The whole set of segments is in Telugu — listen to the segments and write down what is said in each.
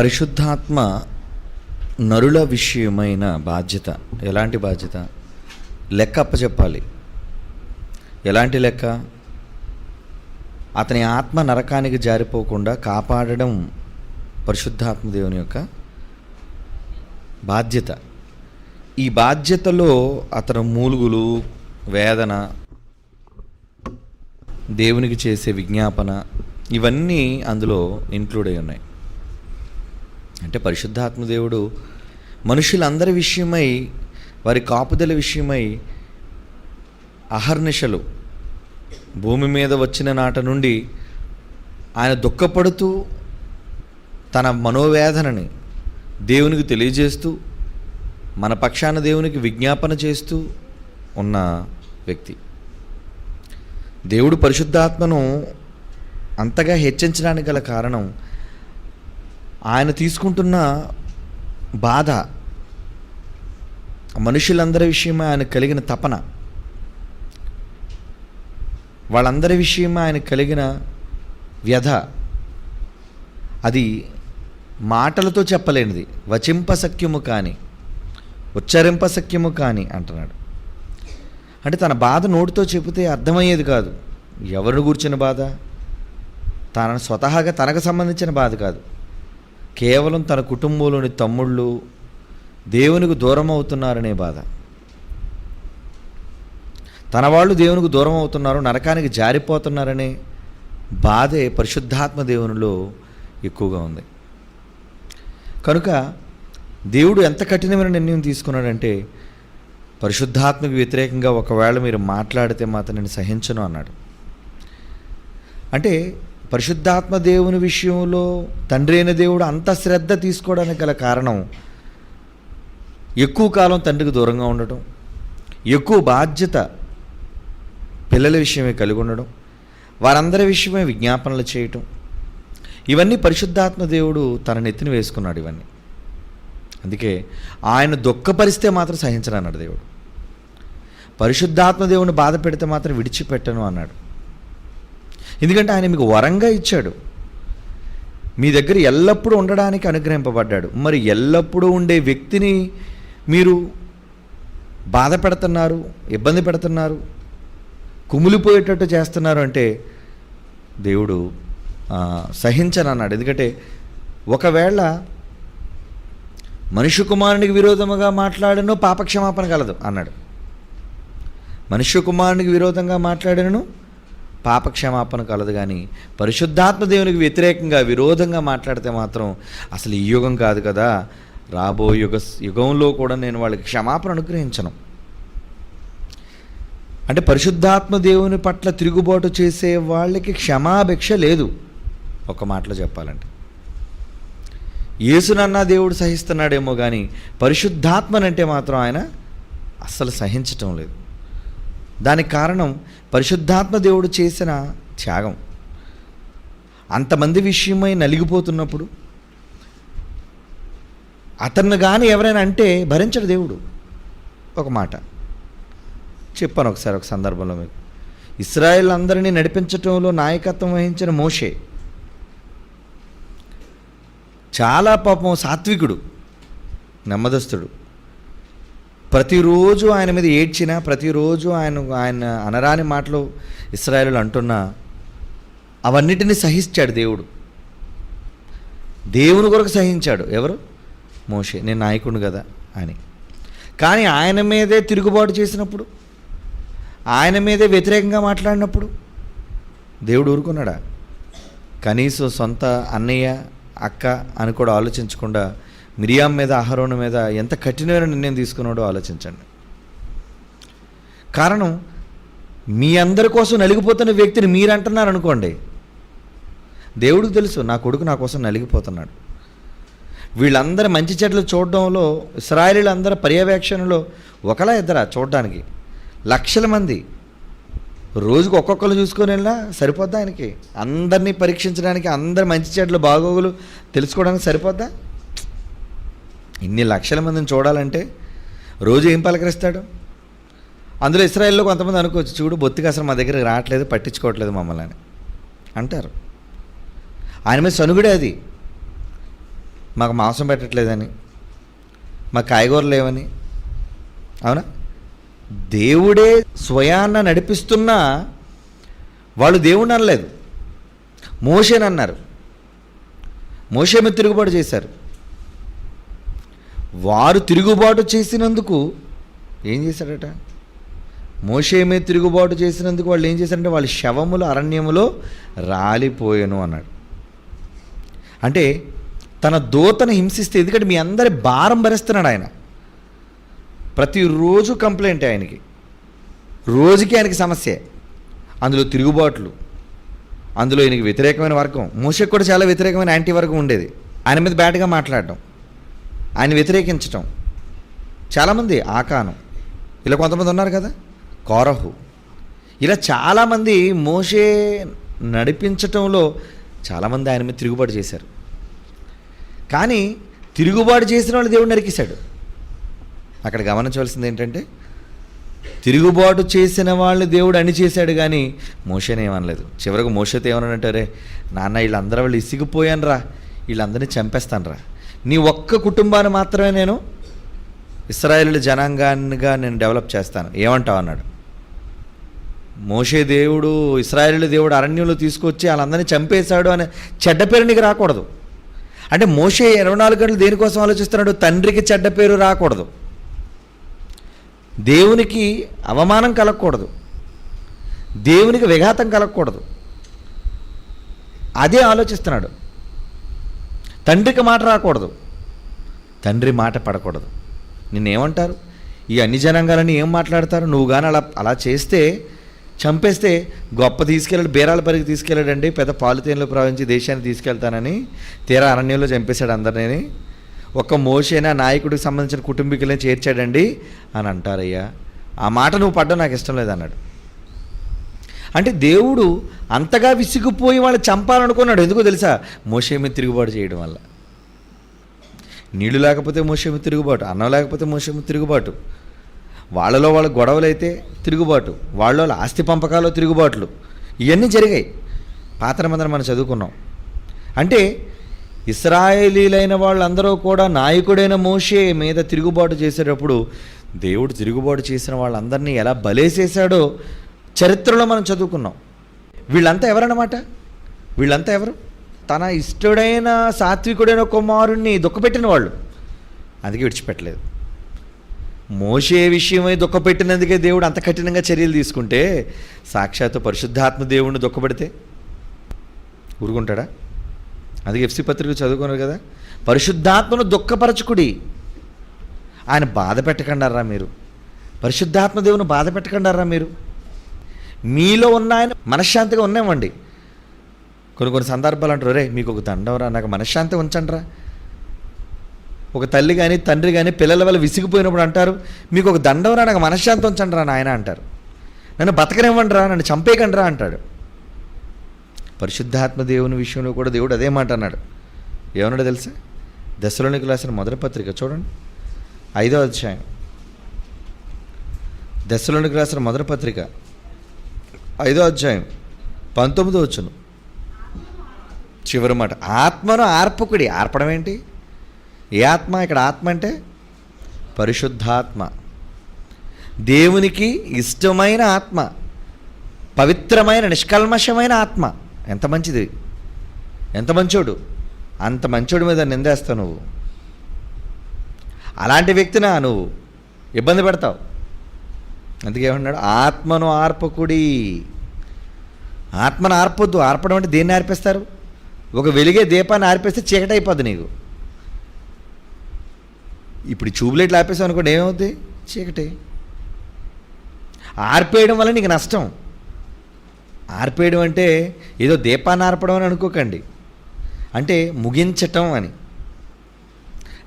పరిశుద్ధాత్మ నరుల విషయమైన బాధ్యత. ఎలాంటి బాధ్యత? లెక్క అప్పచెప్పాలి. ఎలాంటి లెక్క? అతని ఆత్మ నరకానికి జారిపోకుండా కాపాడడం పరిశుద్ధాత్మ దేవుని యొక్క బాధ్యత. ఈ బాధ్యతలో అతను మూలుగులు వేదన దేవునికి చేసే విజ్ఞాపన ఇవన్నీ అందులో ఇంక్లూడ్ అయి ఉన్నాయి. అంటే పరిశుద్ధాత్మ దేవుడు మనుషులందరి విషయమై వారి కాపుదల విషయమై అహర్నిశలు. భూమి మీద వచ్చిన నాట నుండి ఆయన దుఃఖపడుతూ తన మనోవేదనని దేవునికి తెలియజేస్తూ మన పక్షాన దేవునికి విజ్ఞాపన చేస్తూ ఉన్న వ్యక్తి. దేవుడు పరిశుద్ధాత్మను అంతగా హెచ్చించడానికి గల కారణం ఆయన తీసుకుంటున్న బాధ మనుషులందరి విషయమై ఆయన కలిగిన తపన. వాళ్ళందరి విషయమై ఆయన కలిగిన వ్యధ. అది మాటలతో చెప్పలేనిది. వచింపసఖ్యము కానీ ఉచ్చరింపసఖ్యము కానీ అంటున్నాడు. అంటే తన బాధ నోటితో చెబితే అర్థమయ్యేది కాదు. ఎవరిని కూర్చున్న బాధ? తన స్వతహాగా తనకు సంబంధించిన బాధ కాదు. కేవలం తన కుటుంబంలోని తమ్ముళ్ళు దేవునికి దూరం అవుతున్నారనే బాధ. తన వాళ్ళు దేవునికి దూరం అవుతున్నారు నరకానికి జారిపోతున్నారనే బాధే పరిశుద్ధాత్మ దేవునిలో ఎక్కువగా ఉంది. కనుక దేవుడు ఎంత కఠినమైన నిర్ణయం తీసుకున్నాడంటే పరిశుద్ధాత్మకు వ్యతిరేకంగా ఒకవేళ మీరు మాట్లాడితే మాత్రం నేను సహించను అన్నాడు. అంటే పరిశుద్ధాత్మ దేవుని విషయంలో తండ్రి అయిన దేవుడు అంత శ్రద్ధ తీసుకోవడానికి గల కారణం ఎక్కువ కాలం తండ్రికి దూరంగా ఉండటం ఎక్కువ బాధ్యత పిల్లల విషయమే కలిగి ఉండడం వారందరి విషయమే విజ్ఞాపనలు చేయటం. ఇవన్నీ పరిశుద్ధాత్మ దేవుడు తన నెత్తిన వేసుకున్నాడు ఇవన్నీ. అందుకే ఆయన దుఃఖపరిస్తే మాత్రం సహించను అన్నాడు దేవుడు. పరిశుద్ధాత్మ దేవుని బాధ పెడితే మాత్రం విడిచిపెట్టను అన్నాడు. ఎందుకంటే ఆయన మీకు వరంగా ఇచ్చాడు. మీ దగ్గర ఎల్లప్పుడూ ఉండడానికి అనుగ్రహింపబడ్డాడు. మరి ఎల్లప్పుడూ ఉండే వ్యక్తిని మీరు బాధ పెడుతున్నారు ఇబ్బంది పెడుతున్నారు కుమిలిపోయేటట్టు చేస్తున్నారు అంటే దేవుడు సహించనన్నాడు. ఎందుకంటే ఒకవేళ మనుష్య కుమారునికి విరోధముగా మాట్లాడను పాపక్షమాపణ కలదు అన్నాడు. మనుష్య కుమారునికి విరోధంగా మాట్లాడను పాపక్షమాపణ కలదు కానీ పరిశుద్ధాత్మ దేవునికి వ్యతిరేకంగా విరోధంగా మాట్లాడితే మాత్రం అసలు ఈ యుగం కాదు కదా. రాబో యుగ యుగంలో కూడా నేను వాళ్ళకి క్షమాపణ అనుగ్రహించను. అంటే పరిశుద్ధాత్మ దేవుని పట్ల తిరుగుబాటు చేసే వాళ్ళకి క్షమాభిక్ష లేదు. ఒక మాటలో చెప్పాలంటే. యేసునన్నా దేవుడు సహిస్తున్నాడేమో కానీ పరిశుద్ధాత్మనంటే మాత్రం ఆయన అస్సలు సహించటం లేదు. దానికి కారణం పరిశుద్ధాత్మ దేవుడు చేసిన త్యాగం. అంతమంది విషయమై నలిగిపోతున్నప్పుడు అతన్ని కానీ ఎవరైనా అంటే భరించడు దేవుడు. ఒక మాట చెప్పాను ఒకసారి ఒక సందర్భంలో మీకు. ఇస్రాయేల్ అందరినీ నడిపించటంలో నాయకత్వం వహించిన మోషే చాలా పాపం సాత్వికుడు నెమ్మదస్తుడు. ప్రతిరోజు ఆయన మీద ఏడ్చినా ప్రతిరోజు ఆయన ఆయన అనరాని మాటలు ఇస్రాయలు అంటున్నా అవన్నిటిని సహించాడు దేవుడు. దేవుని కొరకు సహించాడు. ఎవరు? మోషే. నేను నాయకుడు కదా అని. కానీ ఆయన మీదే తిరుగుబాటు చేసినప్పుడు ఆయన మీదే వ్యతిరేకంగా మాట్లాడినప్పుడు దేవుడు ఊరుకున్నాడా? కనీసం సొంత అన్నయ్య అక్క అని కూడా ఆలోచించకుండా మిరియాం మీద అహరోను మీద ఎంత కఠినమైన నిర్ణయం తీసుకున్నాడో ఆలోచించండి. కారణం మీ అందరి కోసం నలిగిపోతున్న వ్యక్తిని మీరు అంటున్నారు అనుకోండి దేవుడికి తెలుసు నా కొడుకు నా కోసం నలిగిపోతున్నాడు. వీళ్ళందరి మంచి చెట్లు చూడడంలో ఇస్రాయలీలందరి పర్యవేక్షణలో ఒకలా ఇద్దరా చూడడానికి? లక్షల మంది. రోజుకు ఒక్కొక్కరు చూసుకొని వెళ్ళినా సరిపోద్దా ఆయనకి? అందరినీ పరీక్షించడానికి అందరి మంచి చెట్లు బాగోగులు తెలుసుకోవడానికి సరిపోద్దా? ఇన్ని లక్షల మందిని చూడాలంటే రోజు ఏం పలకరిస్తాడు? అందులో ఇస్రాయల్లో కొంతమంది అనుకోవచ్చు చూడు బొత్తిగా అసలు మా దగ్గర రావట్లేదు పట్టించుకోవట్లేదు మమ్మల్ని అని. అంటారు. ఆయన మీద సనుగుడే అది. మాకు మాంసం పెట్టట్లేదని మా కాయగూరలు లేవని. అవునా? దేవుడే స్వయాన్న నడిపిస్తున్నా వాళ్ళు దేవుణ్ణి అనలేదు. మోషేనన్నారు మోషే మీద తిరుగుబాటు చేశారు. వారు తిరుగుబాటు చేసినందుకు ఏం చేశాడట? మోషే మీద తిరుగుబాటు చేసినందుకు వాళ్ళు ఏం చేశారంటే వాళ్ళ శవములు అరణ్యములో రాలిపోయాను అన్నాడు. అంటే తన దూతను హింసిస్తే ఎందుకంటే మీ అందరి భారం భరిస్తున్నాడు ఆయన. ప్రతిరోజు కంప్లైంట్ ఆయనకి. రోజుకి ఆయనకి సమస్య. అందులో తిరుగుబాట్లు. అందులో ఈయనకి వ్యతిరేకమైన వర్గం. మోసకు కూడా చాలా వ్యతిరేకమైన యాంటీ వర్గం ఉండేది. ఆయన మీద బ్యాడ్గా మాట్లాడటం. ఆయన వ్యతిరేకించటం. చాలామంది ఆకానం. ఇలా కొంతమంది ఉన్నారు కదా? కోరహు. ఇలా చాలామంది మోషే నడిపించటంలో చాలామంది ఆయన మీద తిరుగుబాటు చేశారు. కానీ తిరుగుబాటు చేసిన వాళ్ళు దేవుడు నరికేశాడు. అక్కడ గమనించవలసింది ఏంటంటే తిరుగుబాటు చేసిన వాళ్ళు దేవుడు అని చేశాడు కానీ మోషనే ఏమనలేదు. చివరకు మోషతో ఏమన్నాడంటారే నాన్న వీళ్ళందరూ వాళ్ళు ఇసిగిపోయాను రా వీళ్ళందరినీ చంపేస్తాను రా నీ ఒక్క కుటుంబాన్ని మాత్రమే నేను ఇస్రాయేల్ జనాంగాన్నిగా నేను డెవలప్ చేస్తాను. ఏమంటావు అన్నాడు. మోషే దేవుడు ఇస్రాయేల్ దేవుడు అరణ్యంలో తీసుకొచ్చి వాళ్ళందరినీ చంపేశాడు అనే చెడ్డ పేరు నీకు రాకూడదు. అంటే మోషే ఇరవై నాలుగు గంటలు దేనికోసం ఆలోచిస్తున్నాడు? తండ్రికి చెడ్డ పేరు రాకూడదు. దేవునికి అవమానం కలగకూడదు. దేవునికి విఘాతం కలగకూడదు. అదే ఆలోచిస్తున్నాడు. తండ్రికి మాట రాకూడదు. తండ్రి మాట పడకూడదు. నిన్నేమంటారు? ఈ అన్ని జనాంగాలని ఏం మాట్లాడతారు? నువ్వు కానీ అలా అలా చేస్తే చంపేస్తే గొప్ప తీసుకెళ్ళాడు బేరాల పరికి తీసుకెళ్ళాడండి పెద్ద పాలితీన్లో ప్రవహించి దేశాన్ని తీసుకెళ్తానని తీరా అరణ్యంలో చంపేశాడు అందరినీ ఒక్క మోషేనా నాయకుడికి సంబంధించిన కుటుంబీకులనే చేర్చాడండి అని అంటారయ్యా. ఆ మాట నువ్వు పడ్డం నాకు ఇష్టం లేదన్నాడు. అంటే దేవుడు అంతగా విసిగిపోయి వాళ్ళు చంపాలనుకున్నాడు. ఎందుకో తెలుసా? మోషే మీద తిరుగుబాటు చేయడం వల్ల. నీళ్ళు లేకపోతే మోసేమి తిరుగుబాటు అన్నం లేకపోతే మోసేమి తిరుగుబాటు. వాళ్ళలో వాళ్ళ గొడవలు అయితే తిరుగుబాటు వాళ్ళ ఆస్తి పంపకాలు తిరుగుబాట్లు. ఇవన్నీ జరిగాయి. పాత్ర మందరం మనం చదువుకున్నాం. అంటే ఇస్రాయేలీలైన వాళ్ళందరూ కూడా నాయకుడైన మోషే మీద తిరుగుబాటు చేసేటప్పుడు దేవుడు తిరుగుబాటు చేసిన వాళ్ళందరినీ ఎలా బలేసేసాడో చరిత్రలో మనం చదువుకున్నాం. వీళ్ళంతా ఎవరన్నమాట? వీళ్ళంతా ఎవరు? తన ఇష్టడైన సాత్వికుడైన కుమారుణ్ణి దుఃఖపెట్టిన వాళ్ళు. అందుకే విడిచిపెట్టలేదు. మోసే విషయమై దుఃఖపెట్టినందుకే దేవుడు అంత కఠినంగా చర్యలు తీసుకుంటే సాక్షాత్తు పరిశుద్ధాత్మ దేవుణ్ణి దుఃఖపెడితే ఊరుకుంటాడా? అందుకే ఎఫ్సి పత్రిక చదువుకున్నారు కదా. పరిశుద్ధాత్మను దుఃఖపరచుకుడి. ఆయన బాధ పెట్టకండారా మీరు? పరిశుద్ధాత్మ దేవుని బాధ పెట్టకండారా మీరు? మీలో ఉన్న ఆయన మనశ్శాంతిగా ఉన్నామండి. కొన్ని కొన్ని సందర్భాలు అంటారు రే మీకు ఒక దండవరా నాకు మనశ్శాంతి ఉంచండిరా ఒక తల్లి కానీ తండ్రి కానీ పిల్లల వల్ల విసిగిపోయినప్పుడు అంటారు మీకు ఒక దండవరా నాకు మనశ్శాంతి ఉంచండి రా నాయన అంటారు. నన్ను బతకనివ్వండి రా నన్ను చంపేయకండి రా అంటాడు. పరిశుద్ధాత్మ దేవుని విషయంలో కూడా దేవుడు అదే మాట అన్నాడు. ఏమన్నాడు తెలుసా? దశలోనికి రాసిన మొదటి పత్రిక చూడండి. ఐదో అధ్యాయం. దశలోనికి రాసిన మొదటి పత్రిక. ఐదో అధ్యాయం పంతొమ్మిదో వచ్చును చివరి మాట ఆత్మను ఆర్పకుడి ఆర్పడం ఏంటి? ఏ ఆత్మ? ఇక్కడ ఆత్మ అంటే పరిశుద్ధాత్మ. దేవునికి ఇష్టమైన ఆత్మ పవిత్రమైన నిష్కల్మషమైన ఆత్మ. ఎంత మంచిది? ఎంత మంచోడు? అంత మంచోడి మీద నిందేస్తావు నువ్వు. అలాంటి వ్యక్తినా నువ్వు ఇబ్బంది పెడతావు. అందుకేమన్నాడు ఆత్మను ఆర్పకుడి. ఆత్మను ఆర్పొద్దు. ఆర్పడం అంటే దేన్ని ఆర్పేస్తారు? ఒక వెలిగే దీపాన్ని ఆర్పేస్తే చీకటి అయిపోద్ది నీకు. ఇప్పుడు ఈ ట్యూబ్లైట్లు ఆపేసావు అనుకోండి ఏమవుద్ది? చీకటి. ఆర్పేయడం వల్ల నీకు నష్టం. ఆర్పేయడం అంటే ఏదో దీపాన్ని ఆర్పడం అని అనుకోకండి. అంటే ముగించటం అని.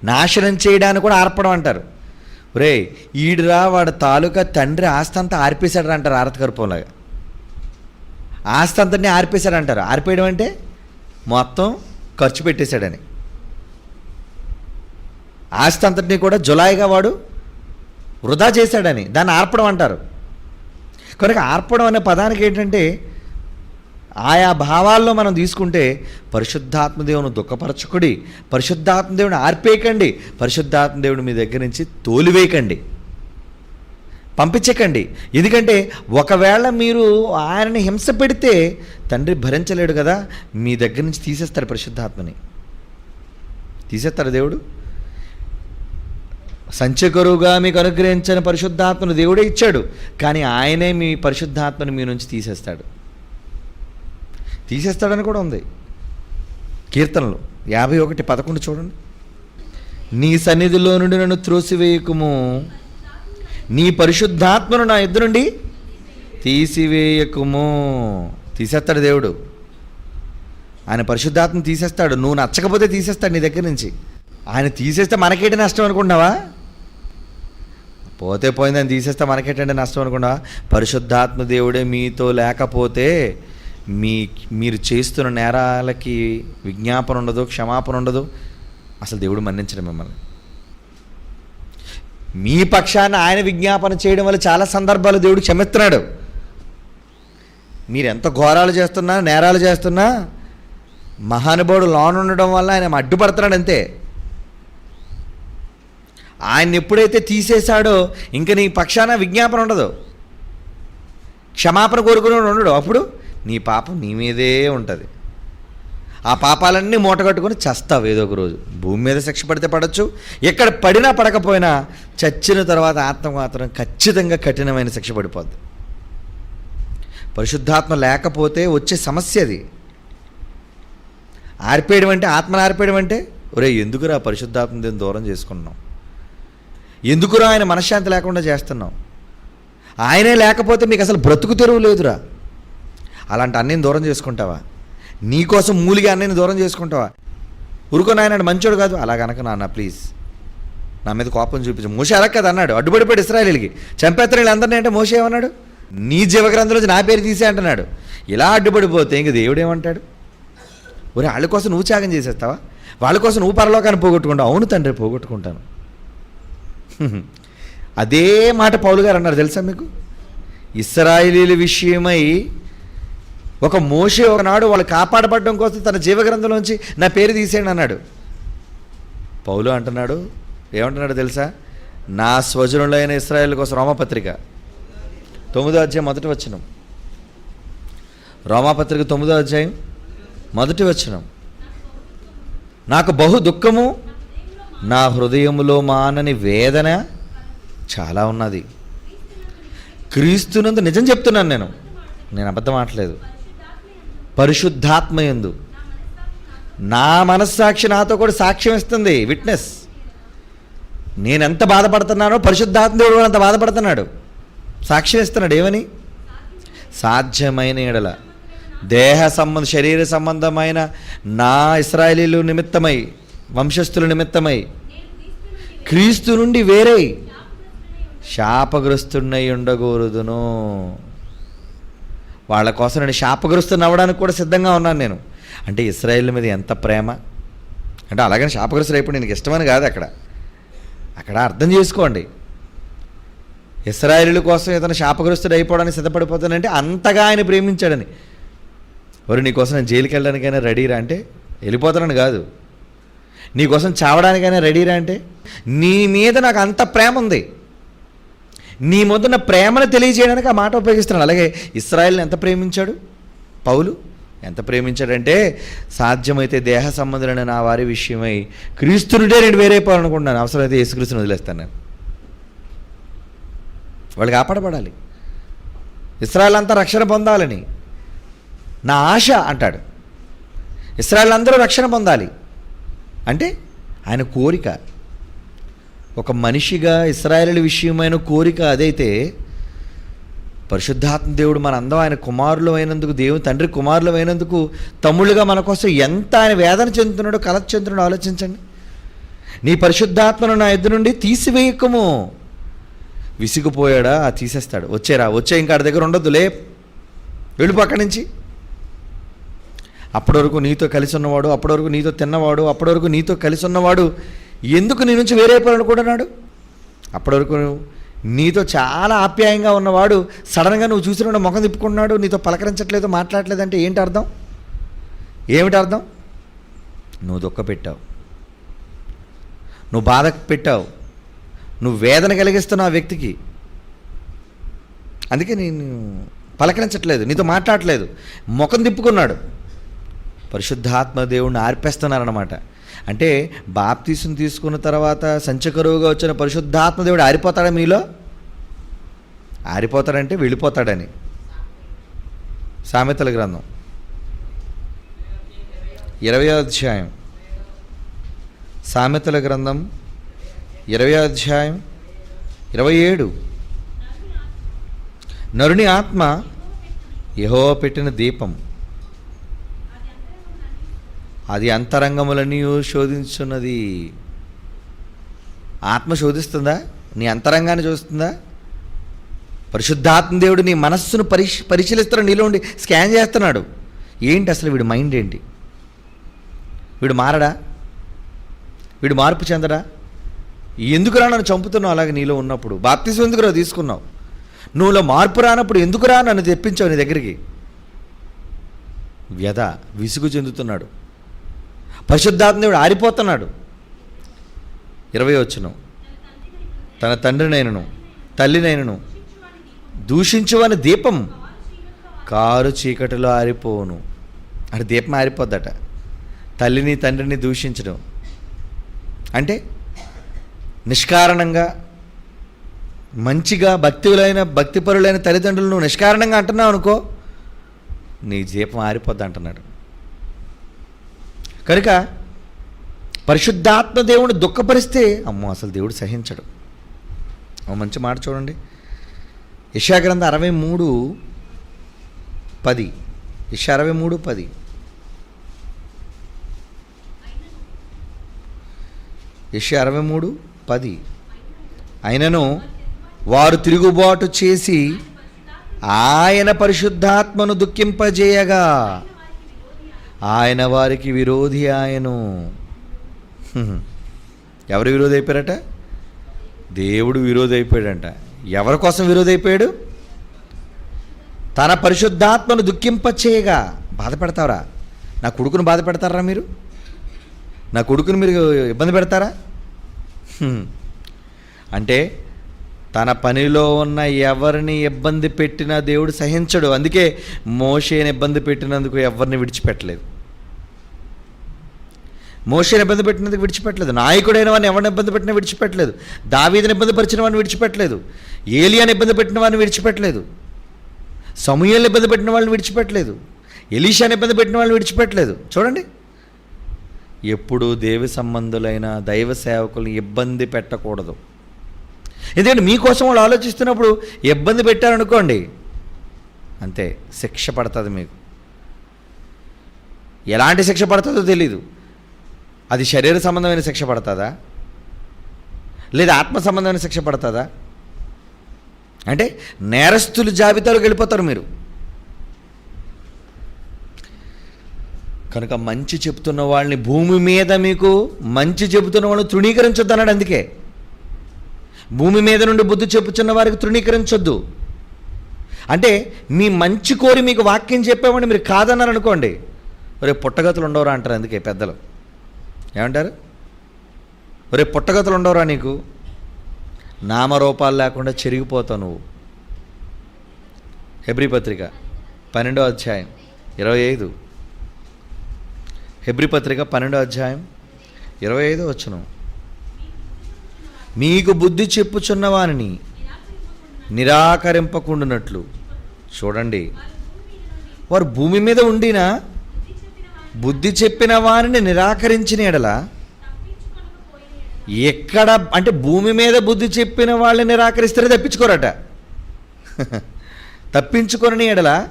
నాశనం చేయడానికి కూడా ఆర్పడం అంటారు. రే ఈడురా వాడు తాలూకా తండ్రి ఆస్తి అంతా ఆర్పేశాడు అంటారు ఆరత కర్పంలాగా ఆస్తి ఆర్పేశాడు అంటారు ఆర్పేయడం అంటే మొత్తం ఖర్చు పెట్టేశాడని. ఆస్తి అంతటిని కూడా జులాయిగా వాడు వృధా చేశాడని. దాన్ని ఆర్పడం అంటారు. కనుక ఆర్పడం అనే పదానికి ఏంటంటే ఆయా భావాల్లో మనం తీసుకుంటే పరిశుద్ధాత్మదేవుని దుఃఖపరచకుడి పరిశుద్ధాత్మదేవుని ఆర్పేయకండి పరిశుద్ధాత్మదేవుని మీ దగ్గర నుంచి తోలివేయకండి పంపించకండి. ఎందుకంటే ఒకవేళ మీరు ఆయనని హింస పెడితే తండ్రి భరించలేడు కదా మీ దగ్గర నుంచి తీసేస్తాడు పరిశుద్ధాత్మని. తీసేస్తాడు దేవుడు? సంచకరువుగా మీకు అనుగ్రహించిన పరిశుద్ధాత్మను దేవుడే ఇచ్చాడు కానీ ఆయనే మీ పరిశుద్ధాత్మని మీ నుంచి తీసేస్తాడు. తీసేస్తాడని కూడా ఉంది. కీర్తనలు. యాభై ఒకటి పదకొండు చూడండి. నీ సన్నిధిలో నుండి నన్ను త్రోసివేయకుము. నీ పరిశుద్ధాత్మను నా ఇద్దరు నుండి తీసివేయకుము. తీసేస్తాడు దేవుడు. ఆయన పరిశుద్ధాత్మ తీసేస్తాడు. నువ్వు నచ్చకపోతే తీసేస్తాడు నీ దగ్గర నుంచి. ఆయన తీసేస్తే మనకేంటి నష్టం అనుకుంటున్నావా? పోతే పోయిందని తీసేస్తే మనకేంటంటే నష్టం అనుకున్నావా పరిశుద్ధాత్మ దేవుడే మీతో లేకపోతే మీ మీరు చేస్తున్న నేరాలకి విజ్ఞాపన ఉండదు క్షమాపణ ఉండదు. అసలు దేవుడు మన్నించడం మిమ్మల్ని. మీ పక్షాన్ని ఆయన విజ్ఞాపన చేయడం వల్ల చాలా సందర్భాలు దేవుడు క్షమిస్తున్నాడు. మీరు ఎంత ఘోరాలు చేస్తున్నా నేరాలు చేస్తున్నా మహానుభావుడు లోన్ ఉండడం వల్ల ఆయన అడ్డుపడుతున్నాడు అంతే. ఆయన ఎప్పుడైతే తీసేశాడో ఇంక నీ పక్షాన విజ్ఞాపన ఉండదు. క్షమాపణ కోరుకుని ఉండడు. అప్పుడు నీ పాపం నీ మీదే ఉంటుంది. ఆ పాపాలన్నీ మూటగట్టుకొని చస్తావు ఏదో ఒక రోజు. భూమి మీద శిక్ష పడితే పడచ్చు. ఎక్కడ పడినా పడకపోయినా చచ్చిన తర్వాత ఆత్మ మాత్రం ఖచ్చితంగా కఠినమైన శిక్ష పడిపోద్ది. పరిశుద్ధాత్మ లేకపోతే వచ్చే సమస్య అది. ఆర్పేయడం అంటే ఆత్మను ఆర్పేయడం అంటే ఒరే ఎందుకురా పరిశుద్ధాత్మ దీన్ని దూరం చేసుకున్నాం ఎందుకురా ఆయన మనశ్శాంతి లేకుండా చేస్తున్నాం ఆయనే లేకపోతే మీకు అసలు బ్రతుకు తెరువు లేదురా. అలాంటి అన్నయ్యని దూరం చేసుకుంటావా? నీకోసం మూలిగా అన్నయ్యని దూరం చేసుకుంటావా? ఉరుకో నాయన మంచోడు కాదు. అలా కనుక నాన్న ప్లీజ్. నా మీద కోపం చూపించు. మోసే అలా కదా అన్నాడు. అడ్డుపడిపోయాడు ఇస్రాయలీలకి. చంపేస్తారు వీళ్ళందరినీ అంటే మోసే ఏమన్నాడు? నీ జీవగ్రంథంలోంచి నా పేరు తీసే అంటున్నాడు. ఇలా అడ్డుపడిపోతే ఇంక దేవుడు ఏమంటాడు? ఒరే వాళ్ళ కోసం నువ్వు త్యాగం చేసేస్తావా? వాళ్ళ కోసం నువ్వు పరలోకాన్ని పోగొట్టుకుంటావు. అవును తండ్రి పోగొట్టుకుంటాను. అదే మాట పౌలు గారు అన్నారు తెలుసా మీకు? ఇస్రాయిలీల విషయమై ఒక మోషే ఒకనాడు వాళ్ళు కాపాడబడడం కోసం తన జీవగ్రంథంలోంచి నా పేరు తీసేయండి అన్నాడు. పౌలు అంటున్నాడు ఏమంటున్నాడు తెలుసా? నా స్వజనులైన ఇస్రాయేల్ కోసం రోమపత్రిక. తొమ్మిదో అధ్యాయం మొదటి వచ్చినం రోమాపత్రిక తొమ్మిదో అధ్యాయం మొదటి వచ్చినం నాకు బహు దుఃఖము నా హృదయములో మానని వేదన చాలా ఉన్నది. క్రీస్తునందు నిజం చెప్తున్నాను నేను. నేను అబద్ధం ఆడలేదు పరిశుద్ధాత్మయందు. నా మనస్సాక్షి నాతో కూడా సాక్ష్యం ఇస్తుంది విట్నెస్ నేను ఎంత బాధపడుతున్నానో పరిశుద్ధాత్మ దేవుడు కూడా అంత బాధపడుతున్నాడు. సాక్ష్యం ఇస్తున్నాడు ఏమని? సాధ్యమైన ఎడల. దేహ సంబంధ శరీర సంబంధమైన నా ఇస్రాయలీలు నిమిత్తమై వంశస్థుల నిమిత్తమై క్రీస్తు నుండి వేరే శాపగ్రస్తున్నై ఉండకూడదును వాళ్ళ కోసం నేను శాపగ్రస్తుని అవ్వడానికి కూడా సిద్ధంగా ఉన్నాను నేను. అంటే ఇస్రాయేల్ మీద ఎంత ప్రేమ? అంటే అలాగని శాపగ్రస్తులు అయిపోయి నేను ఇష్టమని కాదు అక్కడ. అక్కడ అర్థం చేసుకోండి. ఇస్రాయేలు కోసం ఇతను శాపగ్రస్తుడు అయిపోవడానికి సిద్ధపడిపోతానంటే అంతగా ఆయన ప్రేమించాడని. ఎవరు నీకోసం నేను జైలుకి వెళ్ళడానికైనా రెడీరా అంటే? వెళ్ళిపోతానని కాదు. నీకోసం చావడానికైనా రెడీరా అంటే? నీ మీద నాకు అంత ప్రేమ ఉంది. నీ మొదన ప్రేమను తెలియజేయడానికి ఆ మాట ఉపయోగిస్తున్నాడు. అలాగే ఇస్రాయల్ని ఎంత ప్రేమించాడు? పౌలు ఎంత ప్రేమించాడంటే సాధ్యమైతే దేహ సంబంధులైన నా వారి విషయమై క్రీస్తునుడే నేను వేరైపోవాలనుకుంటున్నాను అవసరమైతే యేసుక్రీస్తుని వదిలేస్తాను నేను. వాళ్ళు కాపాడబడాలి. ఇస్రాయల్ అంతా రక్షణ పొందాలని నా ఆశ అంటాడు. ఇస్రాయల్ అందరూ రక్షణ పొందాలి. అంటే ఆయన కోరిక. ఒక మనిషిగా ఇస్రాయలు విషయమైన కోరిక అదైతే పరిశుద్ధాత్మ దేవుడు మన అందం ఆయన కుమారులు అయినందుకు దేవుని తండ్రి కుమారులు అయినందుకు తమ్ముళ్ళుగా మన కోసం ఎంత ఆయన వేదన చెందుతున్నాడో కలత చెందుతున్నాడో ఆలోచించండి. నీ పరిశుద్ధాత్మను నా ఎద్దు నుండి తీసివేయకము. విసిగిపోయాడా? ఆ తీసేస్తాడు. వచ్చేరా వచ్చే ఇంకా ఆడ దగ్గర ఉండొద్దు లే. వెళ్ళిపో అక్కడి నుంచి. అప్పటి వరకు నీతో కలిసి ఉన్నవాడు అప్పటి వరకు నీతో తిన్నవాడు అప్పటి వరకు నీతో కలిసి ఉన్నవాడు ఎందుకు నీ నుంచి వేరైపోయాలనుకుంటున్నాడు అప్పటి వరకు నీతో చాలా ఆప్యాయంగా ఉన్నవాడు సడన్గా నువ్వు చూసిన ముఖం తిప్పుకుంటున్నాడు నీతో పలకరించట్లేదు మాట్లాడట్లేదు అంటే ఏంటి అర్థం? ఏమిటి అర్థం? నువ్వు దుఃఖ పెట్టావు. నువ్వు బాధ పెట్టావు. నువ్వు వేదన కలిగిస్తున్నావు ఆ వ్యక్తికి. అందుకే నేను పలకరించట్లేదు నీతో మాట్లాడట్లేదు ముఖం తిప్పుకున్నాడు. పరిశుద్ధాత్మ దేవుణ్ణి ఆర్పేస్తున్నారన్నమాట. అంటే బాప్తీసుని తీసుకున్న తర్వాత సంచకరువుగా వచ్చిన పరిశుద్ధాత్మ దేవుడు ఆరిపోతాడా మీలో? ఆరిపోతాడంటే వెళ్ళిపోతాడని. సామెతల గ్రంథం. ఇరవై అధ్యాయం. సామెతల గ్రంథం ఇరవై అధ్యాయం ఇరవై ఏడు. నరుని ఆత్మ యహో పెట్టిన దీపం. అది అంతరంగములన్నీ శోధించున్నది ఆత్మ శోధిస్తుందా? నీ అంతరంగాన్ని చూస్తుందా? పరిశుద్ధాత్మ దేవుడు నీ మనస్సును పరిశీ పరిశీలిస్తున్నాడు నీలో ఉండి స్కాన్ చేస్తున్నాడు. ఏంటి అసలు వీడి మైండ్ ఏంటి? వీడు మారడా? వీడు మార్పు చెందడా? ఎందుకురా నన్ను చంపుతున్నావు అలాగే నీలో ఉన్నప్పుడు? బాప్తిసం ఎందుకురా తీసుకున్నావు? నువ్వులో మార్పు రానప్పుడు ఎందుకురా నన్ను తెప్పించావు నీ దగ్గరికి? వ్యధ విసుగు చెందుతున్నాడు. పరిశుద్ధాత్మదేవుడు ఆరిపోతున్నాడు. ఇరవై వచ్చును. తన తండ్రినైనను తల్లినైనను దూషించువని దీపం కారు చీకటిలో ఆరిపోను అంటే దీపం ఆరిపోద్దట. తల్లిని తండ్రిని దూషించడం. అంటే నిష్కారణంగా మంచిగా భక్తులైన భక్తిపరులైన తల్లిదండ్రులను నిష్కారణంగా అంటున్నావు అనుకో నీ దీపం ఆరిపోద్ది అంటున్నాడు కనుక పరిశుద్ధాత్మ దేవుడిని దుఃఖపరిస్తే అమ్మో అసలు దేవుడు సహించడు. ఓ మంచి మాట చూడండి. యశాగ్రంథ అరవై మూడు పది. యశ అరవై మూడు పది. యశ అరవై మూడు పది. అయినను వారు తిరుగుబాటు చేసి ఆయన పరిశుద్ధాత్మను దుఃఖింపజేయగా. ఆయన వారికి విరోధి ఆయను. ఎవరు విరోధి అయిపోయారట? దేవుడు విరోధి అయిపోయాడంట. ఎవరి కోసం విరోధి అయిపోయాడు? తన పరిశుద్ధాత్మను దుఃఖింపచేయగా. చేయగా పెడతారా నా కొడుకును బాధ పెడతారా మీరు? నా కొడుకును మీరు ఇబ్బంది పెడతారా? అంటే తన పనిలో ఉన్న ఎవరిని ఇబ్బంది పెట్టినా దేవుడు సహించడు. అందుకే మోషేని ఇబ్బంది పెట్టినందుకు ఎవరిని విడిచిపెట్టలేదు. మోషేని ఇబ్బంది పెట్టినందుకు విడిచిపెట్టలేదు. నాయకుడైన వాడిని ఎవరిని ఇబ్బంది పెట్టినా విడిచిపెట్టలేదు. దావీదిని ఇబ్బంది పరిచిన వాడిని విడిచిపెట్టలేదు. ఏలియాని ఇబ్బంది పెట్టిన వాడిని విడిచిపెట్టలేదు. సమూహల్ని ఇబ్బంది పెట్టిన వాళ్ళని విడిచిపెట్టలేదు. ఎలీషాని ఇబ్బంది పెట్టిన వాళ్ళని విడిచిపెట్టలేదు. చూడండి. ఎప్పుడు దేవి సంబంధులైన దైవ సేవకుల్ని ఇబ్బంది పెట్టకూడదు. ఎందుకంటే మీకోసం వాళ్ళు ఆలోచిస్తున్నప్పుడు ఇబ్బంది పెట్టారనుకోండి అంతే శిక్ష పడుతుంది మీకు. ఎలాంటి శిక్ష పడుతుందో తెలీదు. అది శరీర సంబంధమైన శిక్ష పడుతుందా? లేదా ఆత్మ సంబంధమైన శిక్ష పడుతుందా? అంటే నేరస్తుల జాబితాలోకి వెళ్ళిపోతారు మీరు. కనుక మంచి చెప్తున్న వాళ్ళని భూమి మీద మీకు మంచి చెబుతున్న వాళ్ళని తృణీకరించొద్దు అన్నాడు అందుకే. భూమి మీద నుండి బుద్ధి చెప్పుచున్న వారికి తృణీకరించొద్దు. అంటే మీ మంచి కోరి మీకు వాక్యం చెప్పామని మీరు కాదన్నారు అనుకోండి రేపు పుట్టగతులు ఉండవరా అంటారు అందుకే పెద్దలు. ఏమంటారు? రేపు పుట్టగతులు ఉండవురా నీకు. నామరూపాలు లేకుండా చెరిగిపోతావు నువ్వు. హెబ్రి పత్రిక పన్నెండో అధ్యాయం ఇరవై ఐదు. హెబ్రి పత్రిక పన్నెండో అధ్యాయం ఇరవై ఐదో వచ్చును మీకు బుద్ధి చెప్పుచున్న వానిని నిరాకరింపకుండునట్లు. చూడండి. వారు భూమి మీద ఉండినా బుద్ధి చెప్పిన వారిని నిరాకరించిన ఎడల ఎక్కడ అంటే భూమి మీద బుద్ధి చెప్పిన వాళ్ళని నిరాకరిస్తే తప్పించుకోరట. తప్పించుకొని ఎడల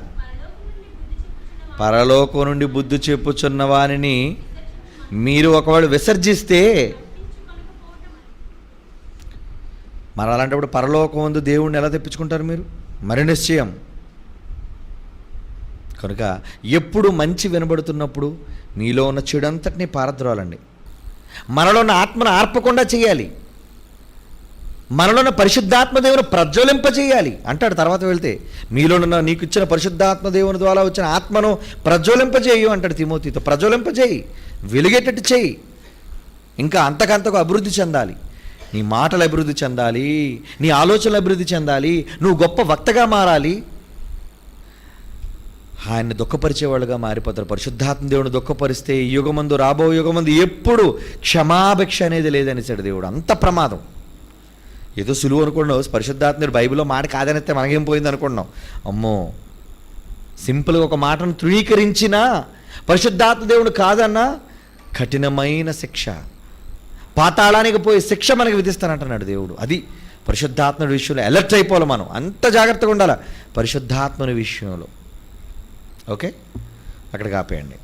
పరలోకం నుండి బుద్ధి చెప్పుచున్న వారిని మీరు ఒకవేళ విసర్జిస్తే మరి అలాంటప్పుడు పరలోకం ముందు దేవుణ్ణి ఎలా తెప్పించుకుంటారు మీరు? మరి నిశ్చయం. కనుక ఎప్పుడు మంచి వినబడుతున్నప్పుడు మీలో ఉన్న చెడు అంతటినీ పారద్రోలండి. మనలో ఉన్న ఆత్మను ఆర్పకుండా చేయాలి. మనలో ఉన్న పరిశుద్ధాత్మ ప్రజ్వలింపజేయాలి అంటాడు తర్వాత వెళ్తే మీలోనున్న నీకు ఇచ్చిన పరిశుద్ధాత్మదేవుని ద్వారా వచ్చిన ఆత్మను ప్రజ్వలింపజేయు అంటాడు తిమోతితో. ప్రజ్వలింపజేయి వెలిగేటట్టు చేయి. ఇంకా అంతకంతకు అభివృద్ధి చెందాలి. నీ మాటలు అభివృద్ధి చెందాలి నీ ఆలోచనలు అభివృద్ధి చెందాలి నువ్వు గొప్ప వక్తగా మారాలి ఆయన్ని దుఃఖపరిచేవాళ్ళుగా మారిపోతారు. పరిశుద్ధాత్మ దేవుని దుఃఖపరిస్తే ఈ యుగమందు రాబో యుగమందు ఎప్పుడు క్షమాభిక్ష అనేది లేదనేసాడు దేవుడు. అంత ప్రమాదం. ఏదో సులువు అనుకున్నావు. పరిశుద్ధాత్మడు బైబిల్లో మాట కాదనిస్తే మనకేం పోయింది అనుకున్నాం అమ్మో! సింపుల్గా ఒక మాటను తృణీకరించినా పరిశుద్ధాత్మ దేవుడు కాదన్నా కఠినమైన శిక్ష. పాతాళానికి పోయి శిక్ష మనకి విధిస్తానంటున్నాడు దేవుడు. అది పరిశుద్ధాత్మడి విషయంలో అలర్ట్ అయిపోవాలి మనం. అంత జాగ్రత్తగా ఉండాలి? పరిశుద్ధాత్మని విషయంలో. ఓకే? అక్కడికి ఆపేయండి.